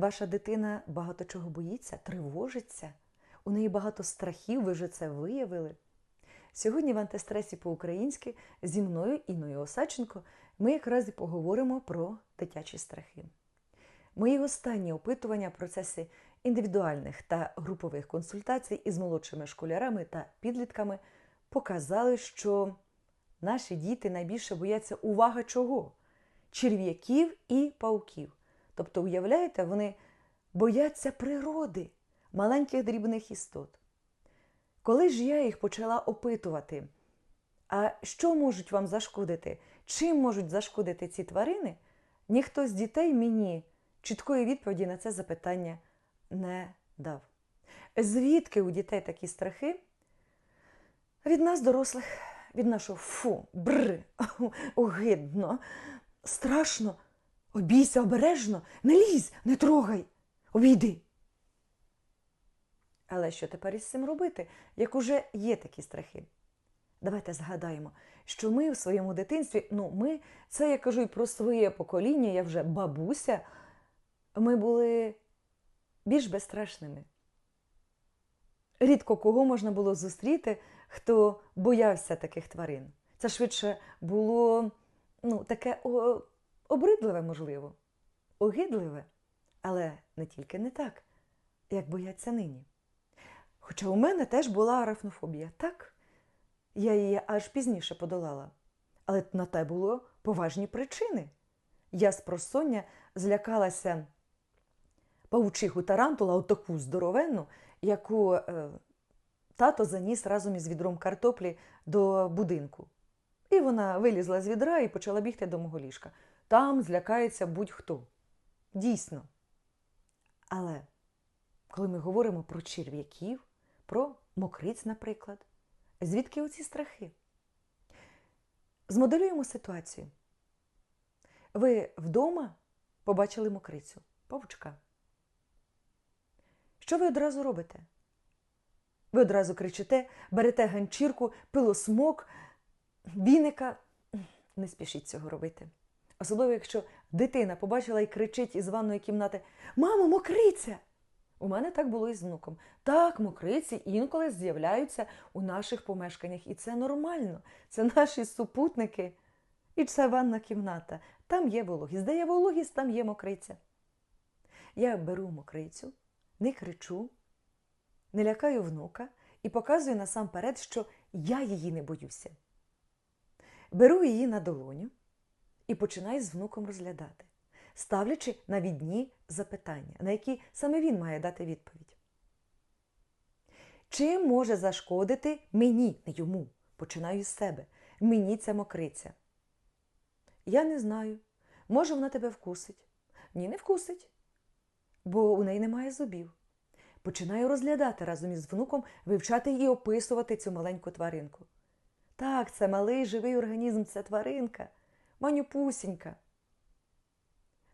Ваша дитина багато чого боїться, тривожиться, у неї багато страхів, ви вже це виявили. Сьогодні в антистресі по-українськи зі мною Інною Осадченко ми якраз і поговоримо про дитячі страхи. Мої останні опитування процеси індивідуальних та групових консультацій із молодшими школярами та підлітками показали, що наші діти найбільше бояться увага чого? Черв'яків і пауків. Тобто, уявляєте, вони бояться природи, маленьких дрібних істот. Коли ж я їх почала опитувати, а що можуть вам зашкодити? Чим можуть зашкодити ці тварини? Ніхто з дітей мені чіткої відповіді на це запитання не дав. Звідки у дітей такі страхи? Від нас, дорослих, від нашого фу, бр, огидно, страшно, обійся обережно, не лізь, не трогай, обійди. Але що тепер із цим робити, як уже є такі страхи? Давайте згадаємо, що ми в своєму дитинстві, ну, ми, це я кажу і про своє покоління, я вже бабуся, ми були більш безстрашними. Рідко кого можна було зустріти, хто боявся таких тварин. Це швидше було ну, таке о, обридливе, можливо, огидливе, але не тільки не так, як бояться нині. Хоча у мене теж була арафнофобія, так? Я її аж пізніше подолала. Але на те було поважні причини. Я з просоння злякалася павучиху тарантула, отаку здоровенну, яку е, тато заніс разом із відром картоплі до будинку. І вона вилізла з відра і почала бігти до мого ліжка. Там злякається будь-хто. Дійсно. Але коли ми говоримо про черв'яків, про мокриць, наприклад, звідки оці страхи? Змоделюємо ситуацію. Ви вдома побачили мокрицю, павучка. Що ви одразу робите? Ви одразу кричите, берете ганчірку, пилосмок, віника. Не спішіть цього робити. Особливо, якщо дитина побачила і кричить із ванної кімнати Мамо, мокриця! У мене так було і з внуком. Так, мокриці інколи з'являються у наших помешканнях, і це нормально. Це наші супутники. І це ванна кімната. Там є вологість. Де є вологість, там є мокриця. Я беру мокрицю, не кричу, не лякаю внука і показую насамперед, що я її не боюся. Беру її на долоню і починаю з внуком розглядати, ставлячи на відні запитання, на які саме він має дати відповідь. Чим може зашкодити мені, не йому, починаю з себе, мені ця мокриця? Я не знаю. Може, вона тебе вкусить? Ні, не вкусить, бо у неї немає зубів. Починаю розглядати разом із внуком, вивчати і описувати цю маленьку тваринку. Так, це малий живий організм, це тваринка, манюпусінька.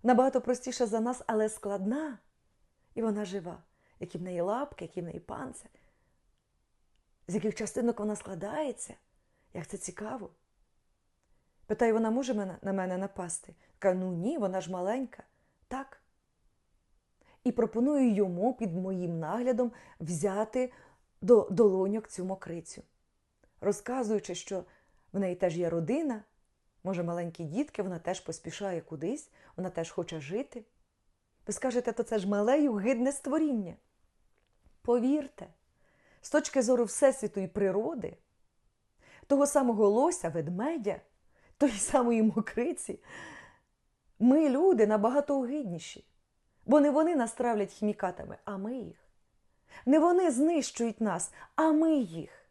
Набагато простіша за нас, але складна, і вона жива, які в неї лапки, які в неї панцир, з яких частинок вона складається, як це цікаво. Питаю, вона може на мене напасти? Каже, ну ні, вона ж маленька. Так. І пропоную йому під моїм наглядом взяти до долоньок цю мокрицю, розказуючи, що в неї теж є родина, може, маленькі дітки, вона теж поспішає кудись, вона теж хоче жити. Ви скажете, то це ж мале й гидне створіння. Повірте, з точки зору Всесвіту і природи, того самого лося, ведмедя, тої самої мокриці, ми, люди, набагато огидніші. Бо не вони нас травлять хімікатами, а ми їх. Не вони знищують нас, а ми їх.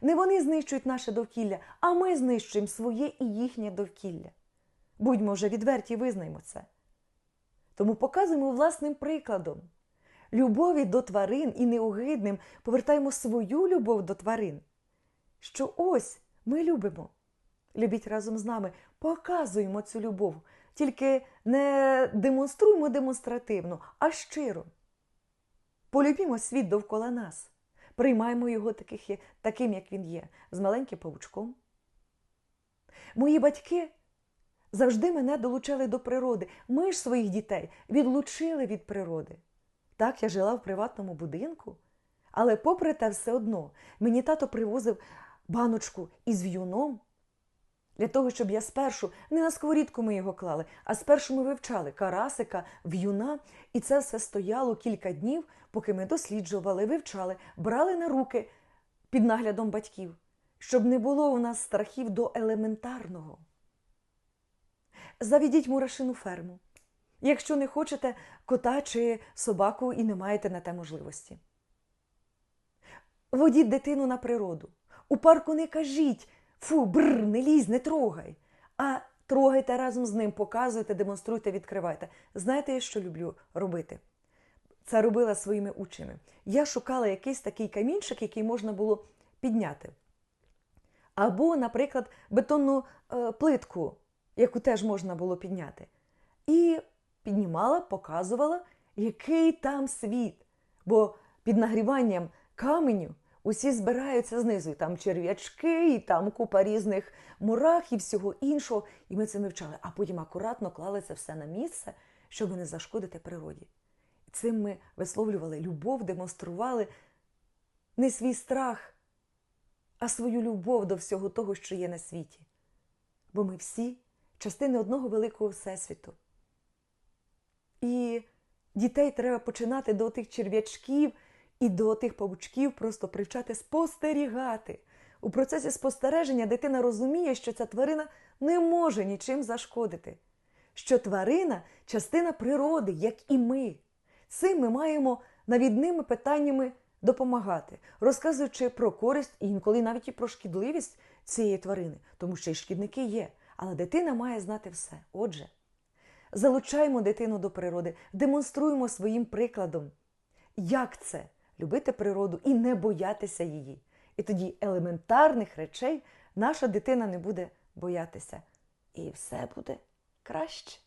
Не вони знищують наше довкілля, а ми знищуємо своє і їхнє довкілля. Будьмо вже відверті і визнаймо це. Тому показуємо власним прикладом. Любові до тварин і неогидним повертаємо свою любов до тварин. Що ось ми любимо. Любіть разом з нами, показуємо цю любов. Тільки не демонструємо демонстративно, а щиро. Полюбімо світ довкола нас, приймаємо його таких, таким, як він є, з маленьким павучком. Мої батьки завжди мене долучали до природи. Ми ж своїх дітей відлучили від природи. Так, я жила в приватному будинку, але попри те, все одно мені тато привозив баночку із в'юном. Для того, щоб я спершу не на сковорідку ми його клали, а спершу ми вивчали карасика, в'юна, і це все стояло кілька днів, поки ми досліджували, вивчали, брали на руки під наглядом батьків, щоб не було у нас страхів до елементарного. Заведіть мурашину ферму, якщо не хочете кота чи собаку і не маєте на те можливості. Водіть дитину на природу. У парку не кажіть фу, бррр, не лізь, не трогай. А трогайте разом з ним, показуйте, демонструйте, відкривайте. Знаєте, я що люблю робити? Це робила своїми учнями. Я шукала якийсь такий камінчик, який можна було підняти. Або, наприклад, бетонну е, плитку, яку теж можна було підняти. І піднімала, показувала, який там світ. Бо під нагріванням каменю усі збираються знизу. І там черв'ячки, і там купа різних мурах і всього іншого. І ми це вивчали, а потім акуратно клали це все на місце, щоб не зашкодити природі. Цим ми висловлювали любов, демонстрували не свій страх, а свою любов до всього того, що є на світі. Бо ми всі частини одного великого всесвіту. І дітей треба починати до тих черв'ячків і до тих павучків просто привчати спостерігати. У процесі спостереження дитина розуміє, що ця тварина не може нічим зашкодити, що тварина частина природи, як і ми. Цим ми маємо навідними питаннями допомагати, розказуючи про користь і інколи навіть і про шкідливість цієї тварини, тому що й шкідники є. Але дитина має знати все. Отже, залучаємо дитину до природи, демонструємо своїм прикладом, як це любити природу і не боятися її. І тоді елементарних речей наша дитина не буде боятися. І все буде краще.